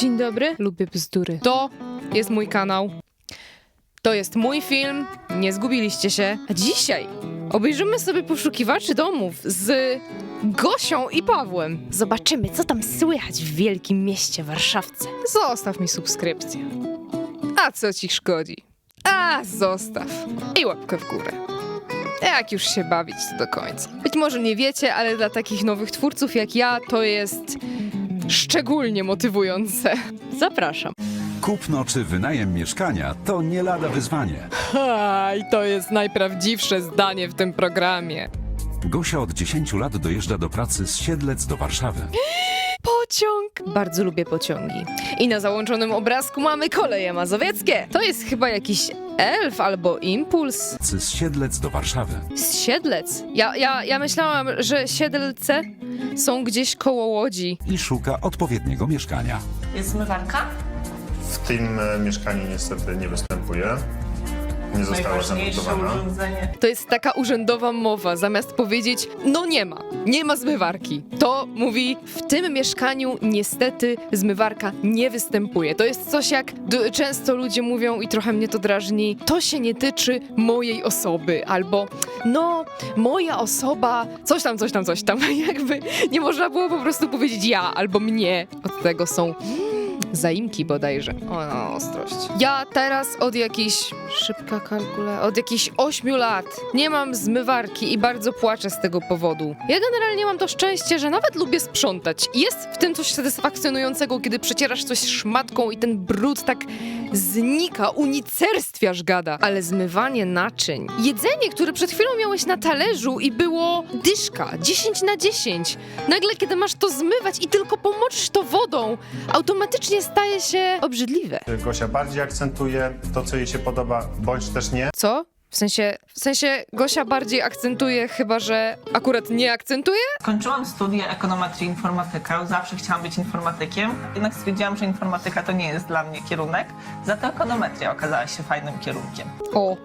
Dzień dobry, lubię bzdury. To jest mój kanał. To jest mój film, nie zgubiliście się. A dzisiaj obejrzymy sobie poszukiwaczy domów z Gosią i Pawłem. Zobaczymy, co tam słychać w wielkim mieście Warszawce. Zostaw mi subskrypcję. A co ci szkodzi? A, zostaw. I łapkę w górę. Jak już się bawić to do końca. Być może nie wiecie, ale dla takich nowych twórców jak ja to jest szczególnie motywujące. Zapraszam. Kupno czy wynajem mieszkania to nie lada wyzwanie. Ha, i to jest najprawdziwsze zdanie w tym programie. Gosia od 10 lat dojeżdża do pracy z Siedlec do Warszawy. Pociąg! Bardzo lubię pociągi. I na załączonym obrazku mamy koleje mazowieckie. To jest chyba jakiś elf albo impuls. Z Siedlec do Warszawy. Z Siedlec. Ja, ja, ja myślałam, że Siedlce są gdzieś koło Łodzi. I szuka odpowiedniego mieszkania. Jest zmywarka? W tym e, mieszkaniu niestety nie występuje. Nie została zamontowana. urządzenie. To jest taka urzędowa mowa, zamiast powiedzieć, no nie ma, nie ma zmywarki. To mówi, w tym mieszkaniu niestety zmywarka nie występuje. To jest coś jak d- często ludzie mówią i trochę mnie to drażni, to się nie tyczy mojej osoby, albo no, moja osoba, coś tam, coś tam, coś tam. Jakby nie można było po prostu powiedzieć ja albo mnie. Od tego są zaimki bodajże. O, no, ostrość. Ja teraz od jakichś, szybka kalkula, od jakichś 8 lat nie mam zmywarki i bardzo płaczę z tego powodu. Ja generalnie mam to szczęście, że nawet lubię sprzątać. Jest w tym coś satysfakcjonującego, kiedy przecierasz coś szmatką i ten brud tak znika, unicerstwiasz gada. Ale zmywanie naczyń, jedzenie, które przed chwilą miałeś na talerzu i było dyszka, 10 na 10. Nagle, kiedy masz to zmywać i tylko pomoczysz to wodą, automatycznie staje się obrzydliwe. Gosia bardziej akcentuje to, co jej się podoba, bądź też nie. Co? W sensie, w sensie Gosia bardziej akcentuje, chyba że akurat nie akcentuje? Skończyłam studia ekonometrii i informatykę. Zawsze chciałam być informatykiem. Jednak stwierdziłam, że informatyka to nie jest dla mnie kierunek. Za to ekonometria okazała się fajnym kierunkiem. O,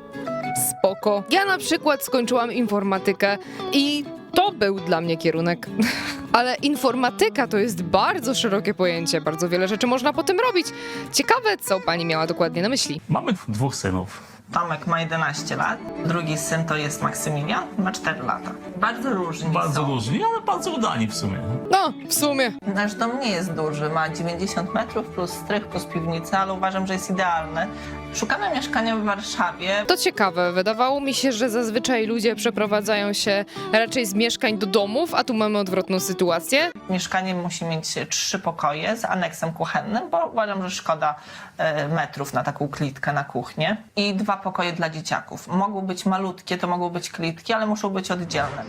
spoko. Ja na przykład skończyłam informatykę i to był dla mnie kierunek. Ale informatyka to jest bardzo szerokie pojęcie, bardzo wiele rzeczy można po tym robić. Ciekawe, co pani miała dokładnie na myśli. Mamy dwóch synów. Tomek ma 11 lat, drugi syn to jest Maksymilian, ma 4 lata. Bardzo różni Bardzo są. różni, ale bardzo udani w sumie. No, w sumie. Nasz dom nie jest duży, ma 90 metrów plus strych, plus piwnica, ale uważam, że jest idealny. Szukamy mieszkania w Warszawie. To ciekawe, wydawało mi się, że zazwyczaj ludzie przeprowadzają się raczej z mieszkań do domów, a tu mamy odwrotną sytuację. Mieszkanie musi mieć trzy pokoje z aneksem kuchennym, bo uważam, że szkoda e, metrów na taką klitkę na kuchnię. I dwa pokoje dla dzieciaków. Mogą być malutkie, to mogą być klitki, ale muszą być oddzielne.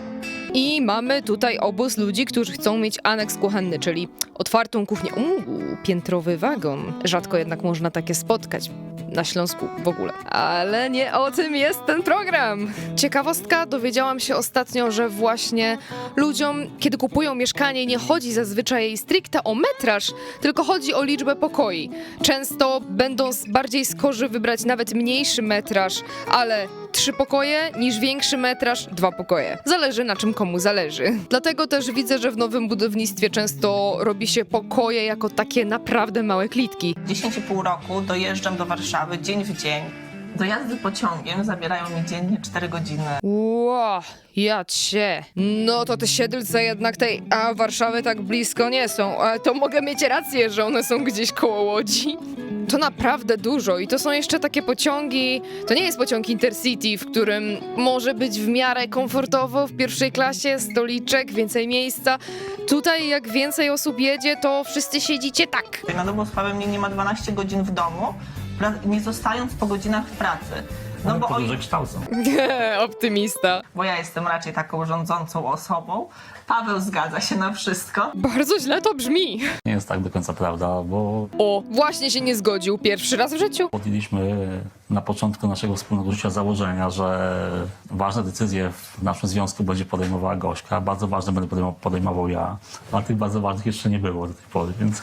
I mamy tutaj obóz ludzi, którzy chcą mieć aneks kuchenny, czyli otwartą kuchnię. Uuu, piętrowy wagon. Rzadko jednak można takie spotkać. Na Śląsku w ogóle. Ale nie o tym jest ten program. Ciekawostka, dowiedziałam się ostatnio, że właśnie ludziom, kiedy kupują mieszkanie, nie chodzi zazwyczaj stricte o metraż, tylko chodzi o liczbę pokoi. Często będą bardziej skorzy wybrać nawet mniejszy metraż, ale trzy pokoje niż większy metraż, dwa pokoje. Zależy na czym komu zależy. Dlatego też widzę, że w nowym budownictwie często robi się pokoje jako takie naprawdę małe klitki. 10,5 roku dojeżdżam do Warszawy dzień w dzień. Dojazdy pociągiem zabierają mi dziennie 4 godziny. Ło, ja cię. No to te siedlce jednak tej a Warszawy tak blisko nie są. Ale to mogę mieć rację, że one są gdzieś koło Łodzi. To naprawdę dużo i to są jeszcze takie pociągi. To nie jest pociąg Intercity, w którym może być w miarę komfortowo w pierwszej klasie, stoliczek, więcej miejsca. Tutaj jak więcej osób jedzie, to wszyscy siedzicie tak. Na dobrą sprawę mnie nie ma 12 godzin w domu, pra- nie zostając po godzinach w pracy. No bo, bo o, dobrze kształcą. Optymista. bo ja jestem raczej taką rządzącą osobą. Paweł zgadza się na wszystko. Bardzo źle to brzmi. Nie jest tak do końca prawda, bo O, właśnie się nie zgodził pierwszy raz w życiu. podjęliśmy na początku naszego wspólnego życia założenia, że ważne decyzje w naszym związku będzie podejmowała Gośka, bardzo ważne będę podejmował- podejmował ja, a tych bardzo ważnych jeszcze nie było do tej pory, więc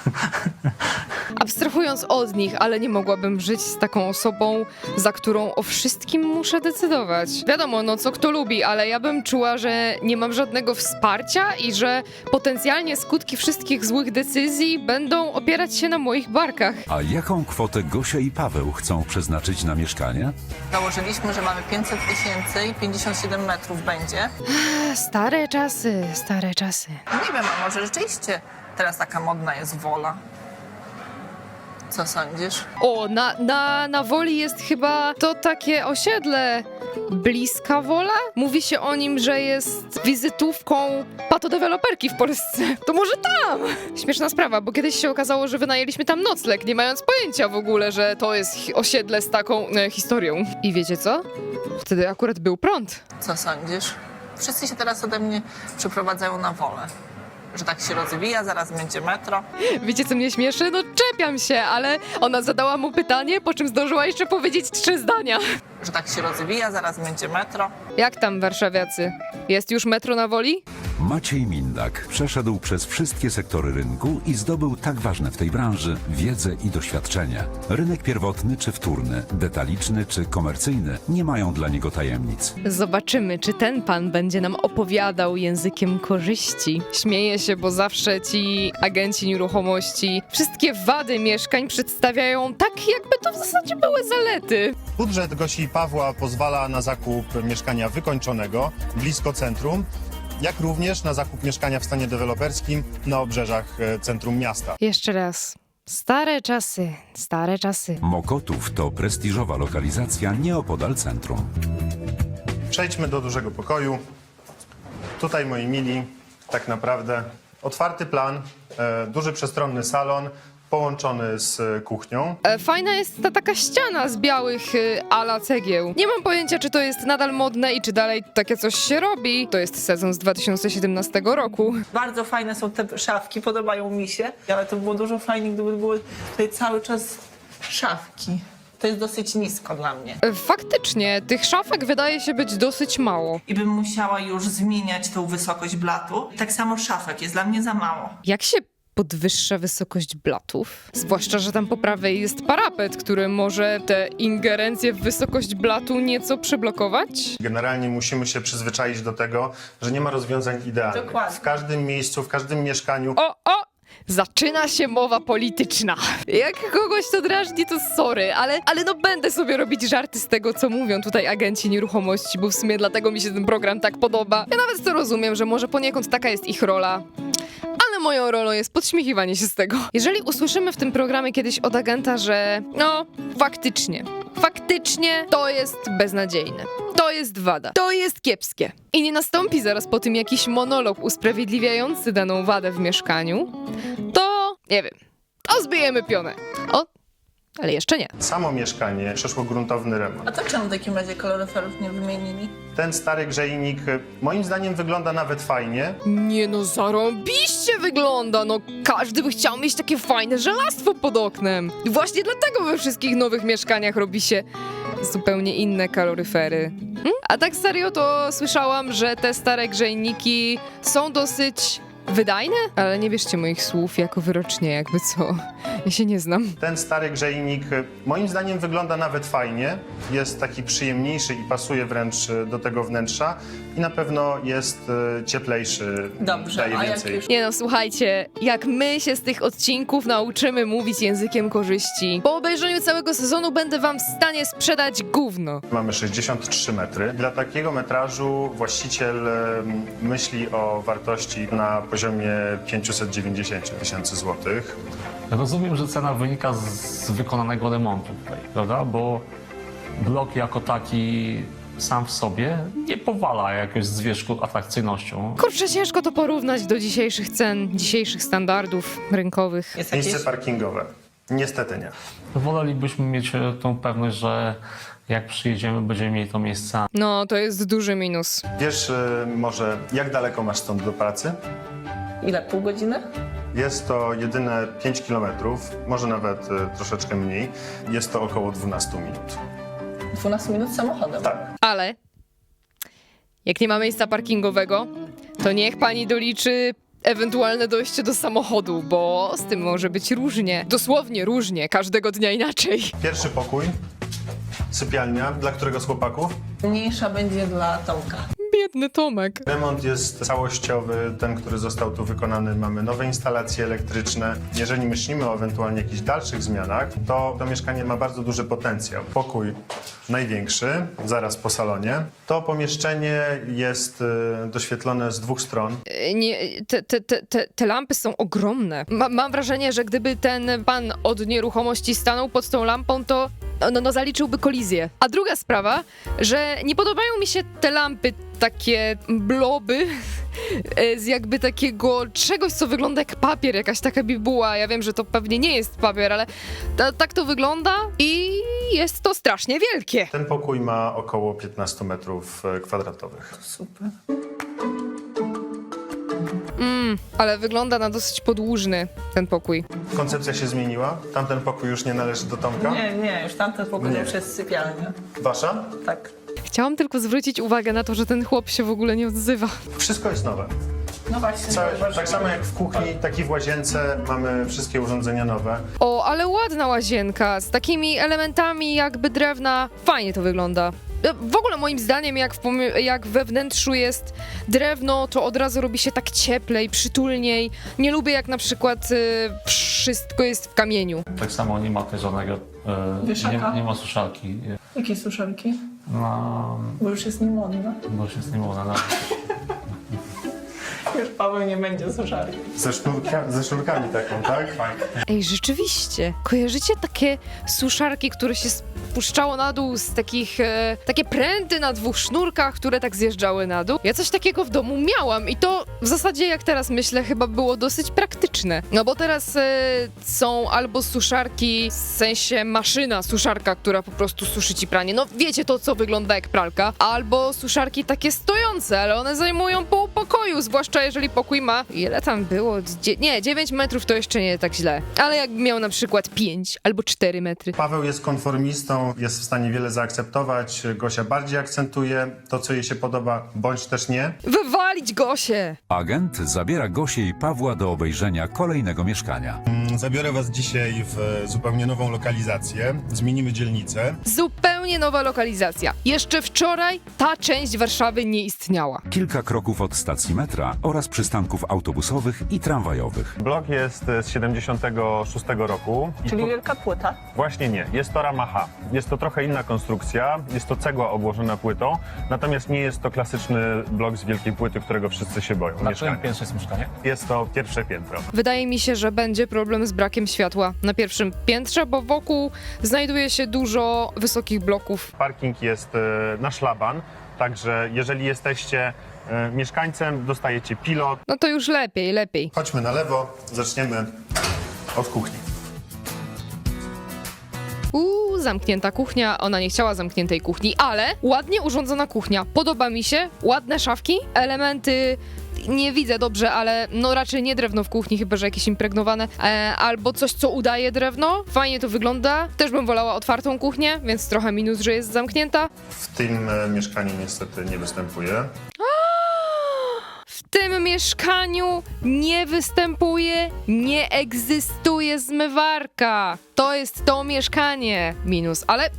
abstrahując od nich, ale nie mogłabym żyć z taką osobą, za którą o wszystkim muszę decydować. Wiadomo, no co kto lubi, ale ja bym czuła, że nie mam żadnego wsparcia i że potencjalnie skutki wszystkich złych decyzji będą opierać się na moich barkach. A jaką kwotę Gosia i Paweł chcą przeznaczyć na mieszkanie? Założyliśmy, że mamy 500 tysięcy i 57 metrów będzie. Stare czasy, stare czasy. Nie wiem, a może rzeczywiście teraz taka modna jest wola. Co sądzisz? O, na, na, na Woli jest chyba to takie osiedle Bliska Wola? Mówi się o nim, że jest wizytówką patodeweloperki w Polsce. To może tam? Śmieszna sprawa, bo kiedyś się okazało, że wynajęliśmy tam nocleg, nie mając pojęcia w ogóle, że to jest osiedle z taką e, historią. I wiecie co? Wtedy akurat był prąd. Co sądzisz? Wszyscy się teraz ode mnie przeprowadzają na wolę. Że tak się rozwija, zaraz będzie metro. Wiecie, co mnie śmieszy? No czepiam się, ale ona zadała mu pytanie, po czym zdążyła jeszcze powiedzieć trzy zdania. Że tak się rozwija, zaraz będzie metro. Jak tam, warszawiacy? Jest już metro na Woli? Maciej Mindak przeszedł przez wszystkie sektory rynku i zdobył tak ważne w tej branży wiedzę i doświadczenie. Rynek pierwotny czy wtórny, detaliczny czy komercyjny nie mają dla niego tajemnic. Zobaczymy, czy ten pan będzie nam opowiadał językiem korzyści. Śmieję się, bo zawsze ci agenci nieruchomości wszystkie wady mieszkań przedstawiają tak, jakby to w zasadzie były zalety. Budżet Gosi i Pawła pozwala na zakup mieszkania wykończonego blisko centrum, jak również na zakup mieszkania w stanie deweloperskim na obrzeżach e, centrum miasta. Jeszcze raz. Stare czasy, stare czasy. Mokotów to prestiżowa lokalizacja nieopodal centrum. Przejdźmy do dużego pokoju. Tutaj, moi mili, tak naprawdę otwarty plan, e, duży przestronny salon połączony z e, kuchnią. E, Fajna jest ta taka ściana z białych y, ala cegieł. Nie mam pojęcia, czy to jest nadal modne i czy dalej takie coś się robi. To jest sezon z 2017 roku. Bardzo fajne są te szafki, podobają mi się. Ale to było dużo fajniej, gdyby były tutaj cały czas szafki. To jest dosyć nisko dla mnie. E, Faktycznie, tych szafek wydaje się być dosyć mało. I bym musiała już zmieniać tą wysokość blatu. Tak samo szafek jest dla mnie za mało. Jak się podwyższa wysokość blatów? Zwłaszcza, że tam po prawej jest parapet, który może te ingerencje w wysokość blatu nieco przyblokować? Generalnie musimy się przyzwyczaić do tego, że nie ma rozwiązań idealnych. Dokładnie. W każdym miejscu, w każdym mieszkaniu O, o! Zaczyna się mowa polityczna. Jak kogoś to drażni, to sorry, ale, ale no będę sobie robić żarty z tego, co mówią tutaj agenci nieruchomości, bo w sumie dlatego mi się ten program tak podoba. Ja nawet to rozumiem, że może poniekąd taka jest ich rola. Moją rolą jest podśmiechiwanie się z tego. Jeżeli usłyszymy w tym programie kiedyś od agenta, że no, faktycznie, faktycznie to jest beznadziejne. To jest wada. To jest kiepskie. I nie nastąpi zaraz po tym jakiś monolog usprawiedliwiający daną wadę w mieszkaniu, to nie wiem, to zbijemy pionę. O, ale jeszcze nie. samo mieszkanie przeszło gruntowny remont. A to czemu w takim razie kaloryferów nie wymienili? Ten stary grzejnik e, moim zdaniem wygląda nawet fajnie. Nie no, zarąbiście wygląda, no każdy by chciał mieć takie fajne żelastwo pod oknem. I Właśnie dlatego we wszystkich nowych mieszkaniach robi się zupełnie inne kaloryfery. Hmm? A tak serio to słyszałam, że te stare grzejniki są dosyć wydajne, ale nie bierzcie moich słów jako wyrocznie, jakby co. Ja się nie znam. Ten stary grzejnik e, moim zdaniem wygląda nawet fajnie. Jest taki przyjemniejszy i pasuje wręcz e, do tego wnętrza. I na pewno jest e, cieplejszy. Dobrze, daje a jak więcej. już Nie no, słuchajcie, jak my się z tych odcinków nauczymy mówić językiem korzyści, po obejrzeniu całego sezonu będę wam w stanie sprzedać gówno. Mamy 63 metry. Dla takiego metrażu właściciel myśli o wartości na poziomie 590 tysięcy złotych. Rozumiem, że cena wynika z wykonanego remontu tutaj, prawda? Bo blok jako taki sam w sobie nie powala jakoś zwierzchu atrakcyjnością. Kurczę, ciężko to porównać do dzisiejszych cen, dzisiejszych standardów rynkowych. jest Miejsce jakieś... parkingowe. Niestety nie. Wolelibyśmy mieć e, tą pewność, że jak przyjedziemy, będziemy mieli to miejsce No, to jest duży minus. Wiesz e, może, jak daleko masz stąd do pracy? Ile? Pół godziny? Jest to jedyne 5 kilometrów, może nawet e, troszeczkę mniej. Jest to około 12 minut. 12 minut samochodem. Tak. Ale jak nie ma miejsca parkingowego, to niech pani doliczy ewentualne dojście do samochodu, bo z tym może być różnie. Dosłownie różnie, każdego dnia inaczej. Pierwszy pokój, sypialnia, dla którego z chłopaków? Mniejsza będzie dla Tomka. Biedny Tomek. Remont jest całościowy, ten, który został tu wykonany. Mamy nowe instalacje elektryczne. Jeżeli myślimy o ewentualnie jakichś dalszych zmianach, to to mieszkanie ma bardzo duży potencjał. Pokój największy, zaraz po salonie. To pomieszczenie jest y, doświetlone z dwóch stron. E, Nie, te, te, te, te, te lampy są ogromne. Ma, mam wrażenie, że gdyby ten pan od nieruchomości stanął pod tą lampą, to no, no zaliczyłby kolizję. A druga sprawa, że nie podobają mi się te lampy, takie bloby e, z jakby takiego czegoś, co wygląda jak papier, jakaś taka bibuła. Ja wiem, że to pewnie nie jest papier, ale ta, tak to wygląda i jest to strasznie wielkie. Ten pokój ma około 15 metrów e, kwadratowych. Super. Ale wygląda na dosyć podłużny ten pokój. Koncepcja się zmieniła? Tamten pokój już nie należy do Tomka? Nie, nie, już tamten pokój Nie. już jest sypialnia. Wasza? Tak. Chciałam tylko zwrócić uwagę na to, że ten chłop się w ogóle nie odzywa. Wszystko jest nowe. No właśnie. Całe, tak samo jak w kuchni, tak i w łazience mamy wszystkie urządzenia nowe. O, ale ładna łazienka, z takimi elementami jakby drewna. Fajnie to wygląda. E, W ogóle moim zdaniem, jak, w jak we wnętrzu jest drewno, to od razu robi się tak cieplej, przytulniej. Nie lubię jak na przykład y, wszystko jest w kamieniu. Tak samo nie ma też żadnego, Wieszaka? nie, nie ma suszarki. Jakie suszarki? No, Bo już jest niemodne. bo już jest nie można. No. Już Paweł nie będzie suszarki. Ze, sznurka, ze sznurkami taką, tak? Ej, rzeczywiście. Kojarzycie takie suszarki, które się spuszczało na dół z takich, e, takie pręty na dwóch sznurkach, które tak zjeżdżały na dół? Ja coś takiego w domu miałam i to w zasadzie, jak teraz myślę, chyba było dosyć praktyczne. No bo teraz e, są albo suszarki, w sensie maszyna suszarka, która po prostu suszy ci pranie. No wiecie to, co wygląda jak pralka. Albo suszarki takie stojące, ale one zajmują pół pokoju, zwłaszcza jeżeli pokój ma... Ile tam było? Dzie- nie, 9 metrów to jeszcze nie tak źle. Ale jakby miał na przykład 5 albo 4 metry. Paweł jest konformistą, jest w stanie wiele zaakceptować. Gosia bardziej akcentuje to, co jej się podoba, bądź też nie. Wywalić Gosię! Agent zabiera Gosię i Pawła do obejrzenia kolejnego mieszkania. Zabiorę was dzisiaj w zupełnie nową lokalizację. Zmienimy dzielnicę. Zupełnie nowa lokalizacja. Jeszcze wczoraj ta część Warszawy nie istniała. Kilka kroków od stacji metra oraz przystanków autobusowych i tramwajowych. Blok jest z 76 roku. I Czyli tu- wielka płyta. Właśnie nie, jest to rama H. Jest to trochę inna konstrukcja, jest to cegła obłożona płytą, natomiast nie jest to klasyczny blok z wielkiej płyty, którego wszyscy się boją. Na którym piętrze jest mieszkanie? Jest to pierwsze piętro. Wydaje mi się, że będzie problem z brakiem światła na pierwszym piętrze, bo wokół znajduje się dużo wysokich bloków. Parking jest e, na szlaban, także jeżeli jesteście e, mieszkańcem, dostajecie pilot. No to już lepiej, lepiej. Chodźmy na lewo, zaczniemy od kuchni. Uuu, zamknięta kuchnia. Ona nie chciała zamkniętej kuchni, ale ładnie urządzona kuchnia. Podoba mi się. Ładne szafki, elementy. Nie widzę dobrze, ale no raczej nie drewno w kuchni, chyba że jakieś impregnowane, e, albo coś, co udaje drewno. Fajnie to wygląda. Też bym wolała otwartą kuchnię, więc trochę minus, że jest zamknięta. W tym e, mieszkaniu niestety nie występuje. W tym mieszkaniu nie występuje, nie egzystuje zmywarka. To jest to mieszkanie. Minus. Ale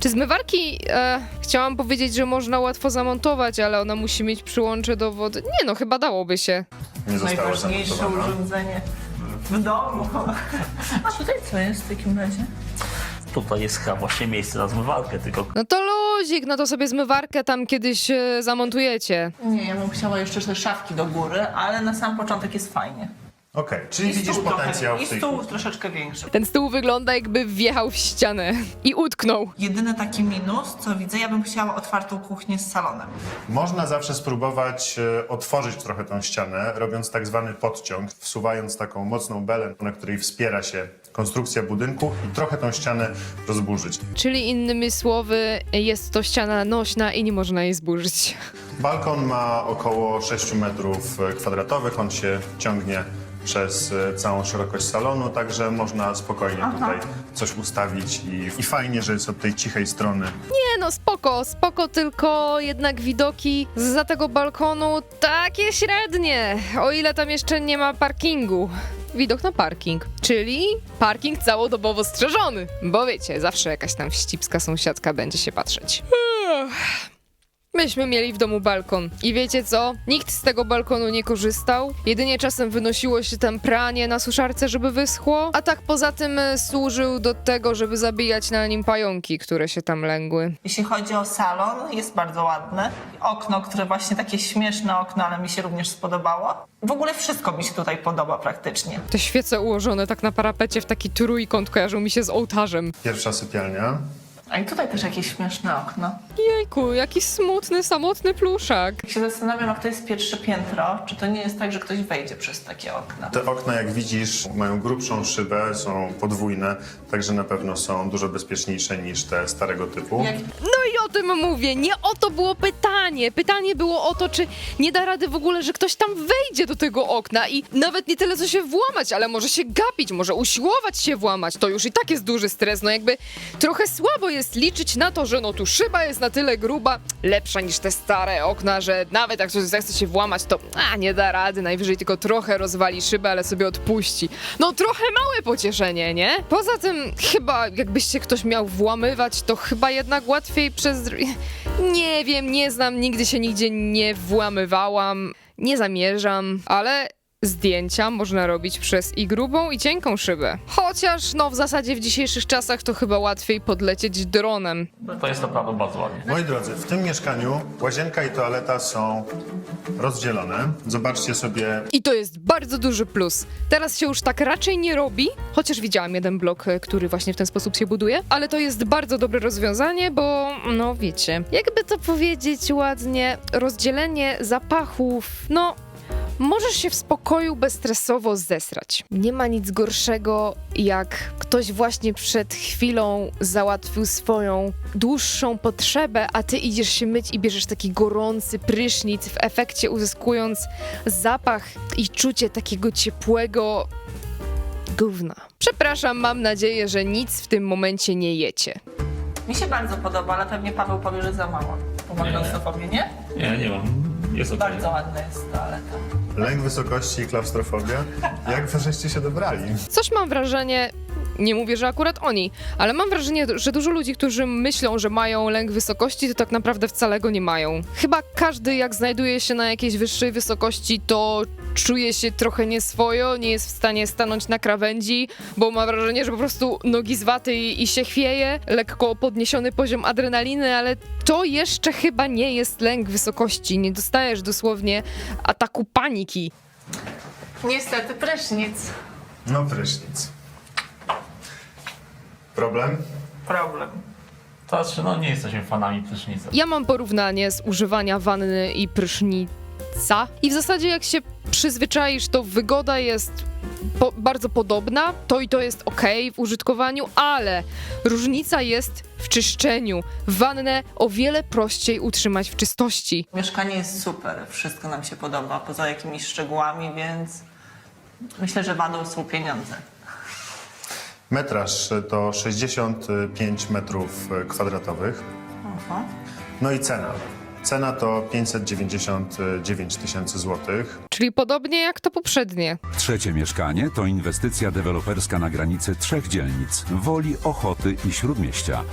czy zmywarki, e, chciałam powiedzieć, że można łatwo zamontować, ale ona musi mieć przyłącze do wody. Nie no, chyba dałoby się. Nie została Najważniejsze zamontowana. urządzenie w domu. A tutaj co jest w takim razie? Tutaj jest chyba właśnie miejsce na zmywarkę, tylko No to luzik, no to sobie zmywarkę tam kiedyś e, zamontujecie. Nie, ja bym chciała jeszcze te szafki do góry, ale na sam początek jest fajnie. Okej, czyli I widzisz potencjał trochę, w tej stół kuchni. troszeczkę większy. Ten stół wygląda jakby wjechał w ścianę i utknął. Jedyny taki minus, co widzę, ja bym chciała otwartą kuchnię z salonem. Można zawsze spróbować e, otworzyć trochę tą ścianę, robiąc tak zwany podciąg, wsuwając taką mocną belę, na której wspiera się konstrukcja budynku i trochę tą ścianę rozburzyć. Czyli innymi słowy, jest to ściana nośna i nie można jej zburzyć. Balkon ma około 6 metrów e, kwadratowych, on się ciągnie przez e, całą szerokość salonu, także można spokojnie tutaj coś ustawić i, i fajnie, że jest od tej cichej strony. Nie no, spoko, spoko, tylko jednak widoki za tego balkonu takie średnie, o ile tam jeszcze nie ma parkingu. Widok na parking, czyli parking całodobowo strzeżony, bo wiecie, zawsze jakaś tam wścibska sąsiadka będzie się patrzeć. Ech. Myśmy mieli w domu balkon i wiecie co? Nikt z tego balkonu nie korzystał. Jedynie czasem wynosiło się tam pranie na suszarce, żeby wyschło, a tak poza tym e, służył do tego, żeby zabijać na nim pająki, które się tam lęgły. Jeśli chodzi o salon, jest bardzo ładny. Okno, które właśnie takie śmieszne okno, ale mi się również spodobało. W ogóle wszystko mi się tutaj podoba praktycznie. Te świece ułożone tak na parapecie w taki trójkąt kojarzą mi się z ołtarzem. Pierwsza sypialnia. A i tutaj też jakieś śmieszne okno. Jejku, jaki smutny, samotny pluszak. Jak się zastanawiam, jak to jest pierwsze piętro, czy to nie jest tak, że ktoś wejdzie przez takie okna. Te okna, jak widzisz, mają grubszą szybę, są podwójne, także na pewno są dużo bezpieczniejsze niż te starego typu. Jak No i o tym mówię, nie o to było pytanie. Pytanie było o to, czy nie da rady w ogóle, że ktoś tam wejdzie do tego okna i nawet nie tyle co się włamać, ale może się gapić, może usiłować się włamać. To już i tak jest duży stres, no jakby trochę słabo jest liczyć na to, że no tu szyba jest na tyle gruba, lepsza niż te stare okna, że nawet jak ktoś zechce się włamać, to a, nie da rady, najwyżej tylko trochę rozwali szybę, ale sobie odpuści. No trochę małe pocieszenie, nie? Poza tym chyba jakbyś się ktoś miał włamywać, to chyba jednak łatwiej przez... Nie wiem, nie znam, nigdy się nigdzie nie włamywałam, nie zamierzam, ale zdjęcia można robić przez i grubą i cienką szybę. Chociaż no w zasadzie w dzisiejszych czasach to chyba łatwiej podlecieć dronem. To jest naprawdę bardzo ładnie. Moi drodzy, w tym mieszkaniu łazienka i toaleta są rozdzielone. Zobaczcie sobie I to jest bardzo duży plus. Teraz się już tak raczej nie robi, chociaż widziałam jeden blok, e, który właśnie w ten sposób się buduje, ale to jest bardzo dobre rozwiązanie, bo no wiecie, jakby to powiedzieć ładnie, rozdzielenie zapachów, no Możesz się w spokoju bezstresowo zesrać. Nie ma nic gorszego, jak ktoś właśnie przed chwilą załatwił swoją dłuższą potrzebę, a ty idziesz się myć i bierzesz taki gorący prysznic, w efekcie uzyskując zapach i czucie takiego ciepłego gówna. Przepraszam, mam nadzieję, że nic w tym momencie nie jecie. mi się bardzo podoba, ale pewnie Paweł powie, że za mało. Pomagając Nie. to powie, nie? Nie, nie mam. Jest okej. Bardzo ładna jest toaleta. Lęk wysokości i klaustrofobia. Jak żeście się dobrali? Coś mam wrażenie, nie mówię, że akurat oni, ale mam wrażenie, że dużo ludzi, którzy myślą, że mają lęk wysokości, to tak naprawdę wcale go nie mają. Chyba każdy, jak znajduje się na jakiejś wyższej wysokości, to czuje się trochę nieswojo, nie jest w stanie stanąć na krawędzi, bo ma wrażenie, że po prostu nogi z waty i, i się chwieje, lekko podniesiony poziom adrenaliny, ale to jeszcze chyba nie jest lęk wysokości. Nie dostajesz dosłownie ataku paniki. Niestety prysznic. No prysznic. Problem? Problem. To znaczy, no nie jesteśmy fanami prysznica. Ja mam porównanie z używania wanny i prysznica i w zasadzie jak się przyzwyczaisz, to wygoda jest po, bardzo podobna, to i to jest ok w użytkowaniu, ale różnica jest w czyszczeniu. Wannę o wiele prościej utrzymać w czystości. Mieszkanie jest super, wszystko nam się podoba, poza jakimiś szczegółami, więc myślę, że wadą są pieniądze. Metraż to 65 metrów kwadratowych. Aha. No i cena. Cena to 599 tysięcy złotych. Czyli podobnie jak to poprzednie. Trzecie mieszkanie to inwestycja deweloperska na granicy trzech dzielnic Woli, Ochoty i Śródmieścia.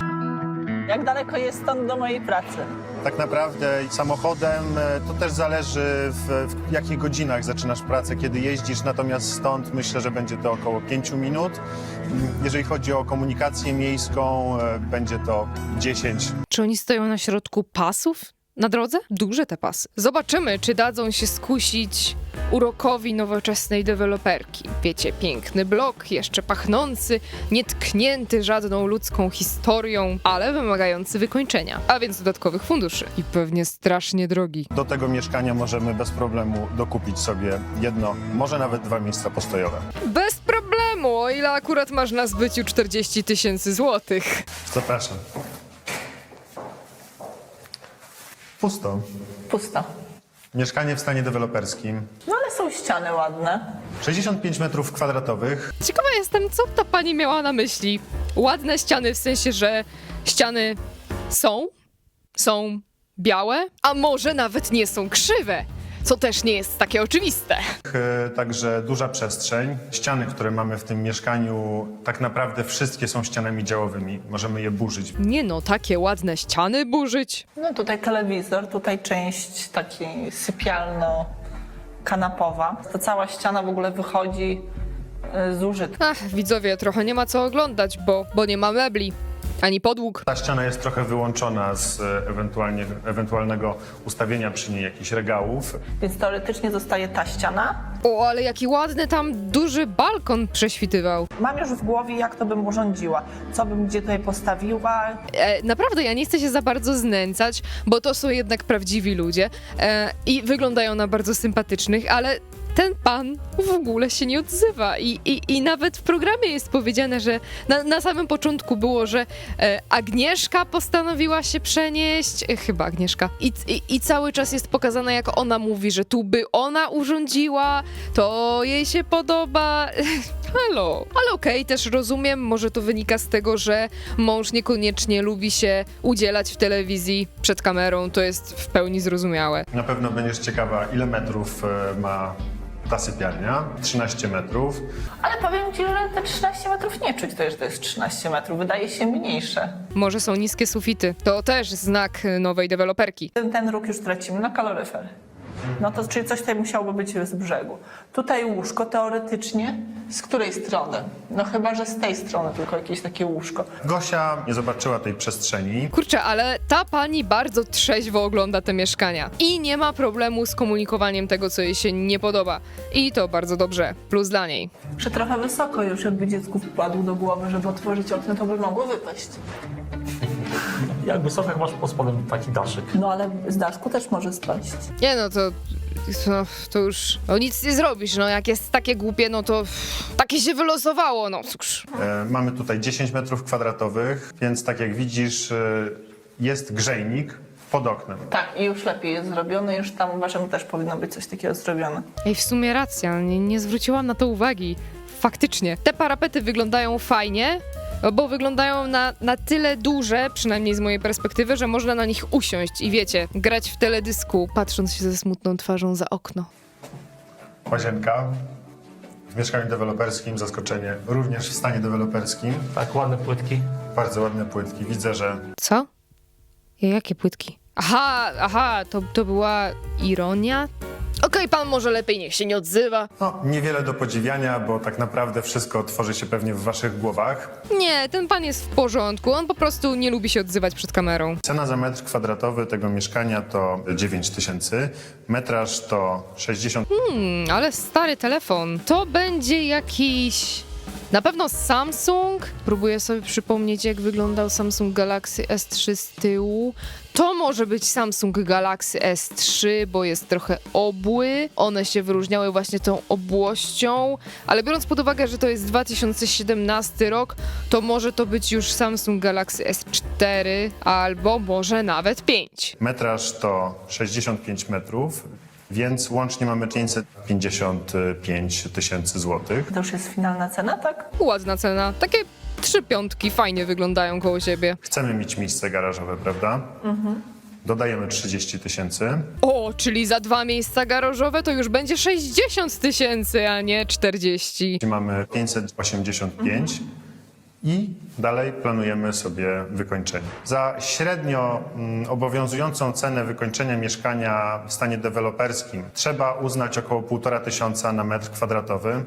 Jak daleko jest stąd do mojej pracy? Tak naprawdę samochodem e, to też zależy w, w jakich godzinach zaczynasz pracę, kiedy jeździsz, natomiast stąd myślę, że będzie to około 5 minut. Mm, Jeżeli chodzi o komunikację miejską, e, będzie to 10 Czy oni stoją na środku pasów na drodze? Duże te pasy. Zobaczymy, czy dadzą się skusić urokowi nowoczesnej deweloperki. Wiecie, piękny blok, jeszcze pachnący, nietknięty żadną ludzką historią, ale wymagający wykończenia, a więc dodatkowych funduszy. I pewnie strasznie drogi. Do tego mieszkania możemy bez problemu dokupić sobie jedno, może nawet dwa miejsca postojowe. Bez problemu, o ile akurat masz na zbyciu 40 tysięcy złotych. Zapraszam. Pusto. Pusto. Mieszkanie w stanie deweloperskim. No ale są są ściany ładne. 65 metrów kwadratowych. Ciekawa jestem, co ta pani miała na myśli. Ładne ściany w sensie, że ściany są, są białe, a może nawet nie są krzywe, co też nie jest takie oczywiste. e, Także duża przestrzeń. Ściany, które mamy w tym mieszkaniu, tak naprawdę wszystkie są ścianami działowymi. Możemy je burzyć. Nie no, takie ładne ściany burzyć. No tutaj telewizor, tutaj część taki sypialno-kanapowa. Ta cała ściana w ogóle wychodzi y, z użytku. Ach, widzowie, trochę nie ma co oglądać, bo, bo nie ma mebli, ani podłóg. Ta ściana jest trochę wyłączona z e, ewentualnie, ewentualnego ustawienia przy niej jakichś regałów. Więc teoretycznie zostaje ta ściana. O, ale jaki ładny tam duży balkon prześwitywał. Mam już w głowie, jak to bym urządziła. Co bym gdzie tutaj postawiła. E, naprawdę, ja nie chcę się za bardzo znęcać, bo to są jednak prawdziwi ludzie e, i wyglądają na bardzo sympatycznych, ale ten pan w ogóle się nie odzywa. I, i, i nawet w programie jest powiedziane, że na, na samym początku było, że e, Agnieszka postanowiła się przenieść, e, chyba Agnieszka, I, i, i cały czas jest pokazane, jak ona mówi, że tu by ona urządziła, to jej się podoba. Halo. Ale okej, też rozumiem, może to wynika z tego, że mąż niekoniecznie lubi się udzielać w telewizji przed kamerą, to jest w pełni zrozumiałe. Na pewno będziesz ciekawa, ile metrów e, ma ta sypialnia. 13 metrów. Ale powiem ci, że te 13 metrów nie czuć, to jest, to jest 13 metrów. Wydaje się mniejsze. Może są niskie sufity. To też znak nowej deweloperki. Ten, ten róg już tracimy na kaloryfer. No to czyli coś tutaj musiałoby być z brzegu. Tutaj łóżko teoretycznie z której strony? No chyba, że z tej strony tylko jakieś takie łóżko. Gosia nie zobaczyła tej przestrzeni. Kurczę, ale ta pani bardzo trzeźwo ogląda te mieszkania i nie ma problemu z komunikowaniem tego, co jej się nie podoba. I to bardzo dobrze. Plus dla niej. Że trochę wysoko już, jakby dziecku wpadł do głowy, żeby otworzyć okno, to by mogło wypaść. Jak wysoko jak masz pod spodem taki daszyk. No ale z daszku też może spaść. Nie no, to... To, to już no nic nie zrobisz, no jak jest takie głupie, no to takie się wylosowało, no cóż. E, Mamy tutaj 10 metrów kwadratowych, więc tak jak widzisz, e, jest grzejnik pod oknem. Tak, i już lepiej jest zrobione, już tam uważam, też powinno być coś takiego zrobione. Ej, w sumie racja, nie, nie zwróciłam na to uwagi. Faktycznie. Te parapety wyglądają fajnie, bo wyglądają na, na tyle duże, przynajmniej z mojej perspektywy, że można na nich usiąść i wiecie, grać w teledysku, patrząc się ze smutną twarzą za okno. Łazienka. W mieszkaniu deweloperskim zaskoczenie również w stanie deweloperskim. Tak, ładne płytki. Bardzo ładne płytki. Widzę, że Co? Ja, jakie płytki? Aha, aha, to, to była ironia? Okej, pan może lepiej niech się nie odzywa. no, niewiele do podziwiania, bo tak naprawdę wszystko tworzy się pewnie w waszych głowach. Nie, ten pan jest w porządku, on po prostu nie lubi się odzywać przed kamerą. Cena za metr kwadratowy tego mieszkania to 9 tysięcy, metraż to 60 Hmm, ale stary telefon. To będzie jakiś. Na pewno Samsung. Próbuję sobie przypomnieć, jak wyglądał Samsung Galaxy S3 z tyłu. To może być Samsung Galaxy S3, bo jest trochę obły. One się wyróżniały właśnie tą obłością, ale biorąc pod uwagę, że to jest 2017 rok, to może to być już Samsung Galaxy S4 albo może nawet 5. Metraż to 65 metrów, więc łącznie mamy 555 tysięcy złotych. To już jest finalna cena, tak? Ładna cena. Takie trzy piątki fajnie wyglądają koło siebie. Chcemy mieć miejsce garażowe, prawda? Dodajemy 30 tysięcy. O, czyli za dwa miejsca garażowe to już będzie 60 tysięcy, a nie 40. Mamy 585 i dalej planujemy sobie wykończenie. Za średnio mm, obowiązującą cenę wykończenia mieszkania w stanie deweloperskim trzeba uznać około 1,5 tysiąca na metr kwadratowy.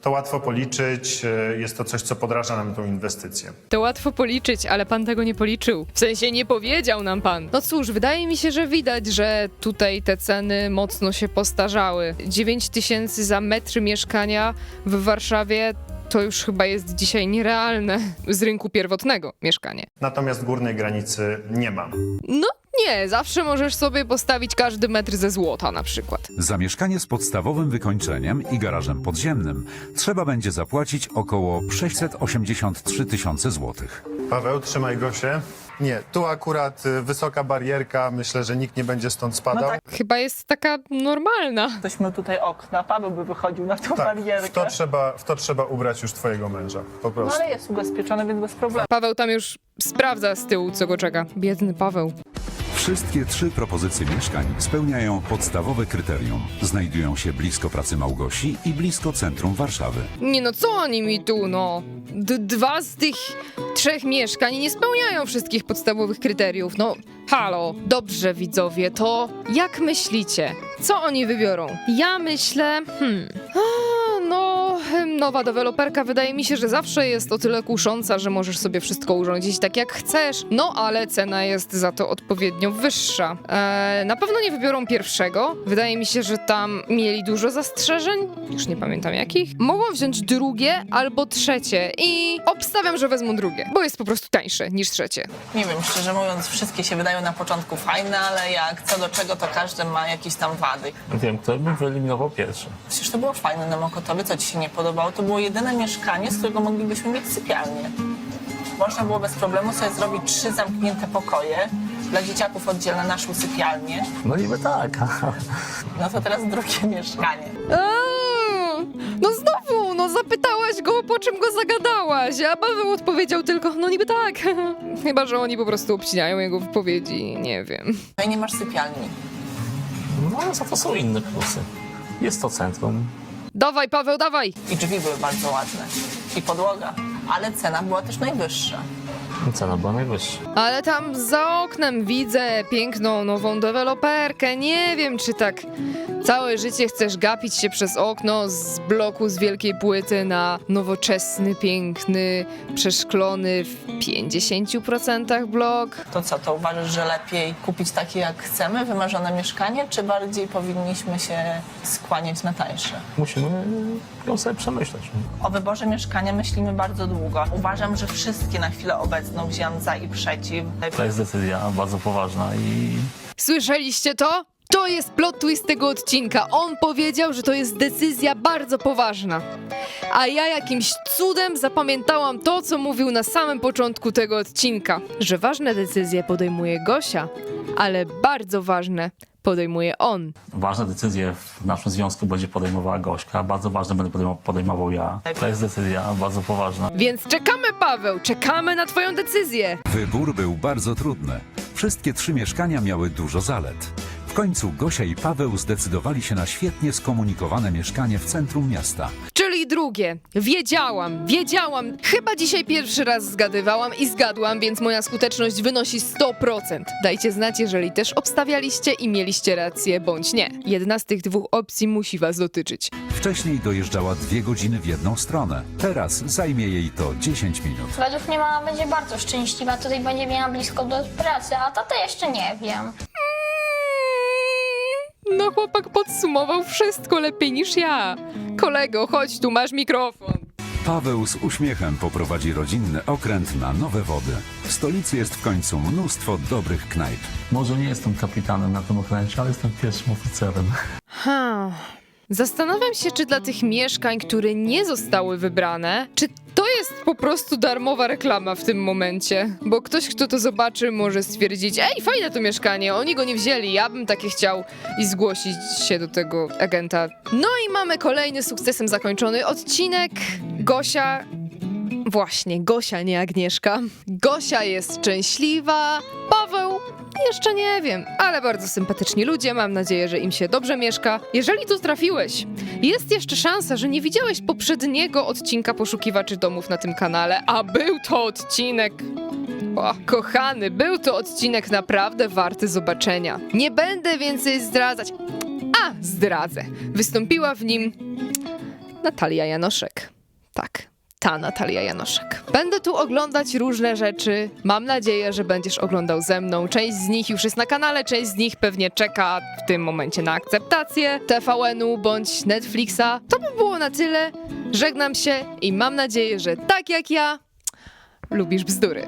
To łatwo policzyć, y, jest to coś, co podraża nam tą inwestycję. To łatwo policzyć, ale pan tego nie policzył. W sensie nie powiedział nam pan. No cóż, wydaje mi się, że widać, że tutaj te ceny mocno się postarzały. 9 tysięcy za metr mieszkania w Warszawie to już chyba jest dzisiaj nierealne z rynku pierwotnego mieszkanie. Natomiast górnej granicy nie ma. No nie, zawsze możesz sobie postawić każdy metr ze złota na przykład. Za mieszkanie z podstawowym wykończeniem i garażem podziemnym trzeba będzie zapłacić około 683 tysiące złotych. Paweł, trzymaj Gosię. Nie, tu akurat y, wysoka barierka, myślę, że nikt nie będzie stąd spadał. No tak. Chyba jest taka normalna. Ktośmy tutaj okna, Paweł by wychodził na tą Tak, w barierkę. to, trzeba, w to trzeba ubrać już twojego męża, po No prostu. ale jest ubezpieczony, więc bez problemu. Paweł tam już sprawdza z tyłu, co go czeka. Biedny Paweł. Wszystkie trzy propozycje mieszkań spełniają podstawowe kryterium. Znajdują się blisko pracy Małgosi i blisko centrum Warszawy. Nie no, co oni mi tu, no? D dwa z tych trzech mieszkań nie spełniają wszystkich podstawowych kryteriów. No, halo. Dobrze, widzowie, to jak myślicie? Co oni wybiorą? Ja myślę, hmm... No, nowa deweloperka wydaje mi się, że zawsze jest o tyle kusząca, że możesz sobie wszystko urządzić tak jak chcesz. No, ale cena jest za to odpowiednio wyższa. E, na pewno nie wybiorą pierwszego. Wydaje mi się, że tam mieli dużo zastrzeżeń. Już nie pamiętam jakich. Mogą wziąć drugie albo trzecie i obstawiam, że wezmą drugie, bo jest po prostu tańsze niż trzecie. Nie wiem, szczerze mówiąc, wszystkie się wydają na początku fajne, ale jak co do czego, to każdy ma jakieś tam wady. Wiem, kto bym wyeliminował pierwszy. Przecież to było fajne na Mokotowie, co ci się nie podobało? To było jedyne mieszkanie, z którego moglibyśmy mieć sypialnię. Można było bez problemu sobie zrobić trzy zamknięte pokoje, dla dzieciaków oddzielne naszą sypialnię. No niby tak. No to teraz drugie mieszkanie. Eee, No znowu, no zapytałaś go, po czym go zagadałaś, a Paweł odpowiedział tylko, no niby tak. Chyba, że oni po prostu obcinają jego wypowiedzi, nie wiem. No i nie masz sypialni. No ale za to są inne plusy. Jest to centrum. Dawaj, Paweł, dawaj! I drzwi były bardzo ładne. I podłoga. Ale cena była też najwyższa. Cena była najwyższa. Ale tam za oknem widzę piękną nową deweloperkę. Nie wiem, czy tak całe życie chcesz gapić się przez okno z bloku z wielkiej płyty na nowoczesny, piękny, przeszklony w 50% blok. To co, to uważasz, że lepiej kupić takie jak chcemy, wymarzone mieszkanie, czy bardziej powinniśmy się skłaniać na tańsze? Musimy ją sobie przemyśleć. O wyborze mieszkania myślimy bardzo długo. Uważam, że wszystkie na chwilę obecną wziąłem za i przeciw. To jest decyzja bardzo poważna i Słyszeliście to? To jest plot twist tego odcinka. On powiedział, że to jest decyzja bardzo poważna. A ja jakimś cudem zapamiętałam to, co mówił na samym początku tego odcinka, że ważne decyzje podejmuje Gosia, ale bardzo ważne podejmuje on. ważne decyzje w naszym związku będzie podejmowała Gośka, bardzo ważne będę podejmował ja. To jest decyzja bardzo poważna. Więc czekamy, Paweł, czekamy na twoją decyzję. Wybór był bardzo trudny. Wszystkie trzy mieszkania miały dużo zalet. W końcu Gosia i Paweł zdecydowali się na świetnie skomunikowane mieszkanie w centrum miasta. Czyli drugie. Wiedziałam, wiedziałam. Chyba dzisiaj pierwszy raz zgadywałam i zgadłam, więc moja skuteczność wynosi 100%. Dajcie znać, jeżeli też obstawialiście i mieliście rację, bądź nie. Jedna z tych dwóch opcji musi was dotyczyć. Wcześniej dojeżdżała dwie godziny w jedną stronę. Teraz zajmie jej to 10 minut. Według mnie mama będzie bardzo szczęśliwa, tutaj będzie miała blisko do pracy, a tata jeszcze nie wiem. No chłopak podsumował wszystko lepiej niż ja. Kolego, chodź tu, masz mikrofon. Paweł z uśmiechem poprowadzi rodzinny okręt na nowe wody. W stolicy jest w końcu mnóstwo dobrych knajp. Może nie jestem kapitanem na tym okręcie, ale jestem pierwszym oficerem. Ha. Zastanawiam się, czy dla tych mieszkań, które nie zostały wybrane, czy to jest po prostu darmowa reklama w tym momencie. Bo ktoś, kto to zobaczy, może stwierdzić: Ej, fajne to mieszkanie, oni go nie wzięli, ja bym takie chciał i zgłosić się do tego agenta. No i mamy kolejny sukcesem zakończony odcinek. Gosia. Właśnie, Gosia, nie Agnieszka. Gosia jest szczęśliwa, Paweł jeszcze nie wiem, ale bardzo sympatyczni ludzie, mam nadzieję, że im się dobrze mieszka. Jeżeli tu trafiłeś, jest jeszcze szansa, że nie widziałeś poprzedniego odcinka Poszukiwaczy Domów na tym kanale, a był to odcinek... O, kochany, był to odcinek naprawdę warty zobaczenia. Nie będę więcej zdradzać. A, zdradzę. Wystąpiła w nim Natalia Janoszek. Tak, ta Natalia Janoszek. Będę tu oglądać różne rzeczy. Mam nadzieję, że będziesz oglądał ze mną. Część z nich już jest na kanale, część z nich pewnie czeka w tym momencie na akceptację TVN-u bądź Netflixa. To by było na tyle. Żegnam się i mam nadzieję, że tak jak ja, lubisz bzdury.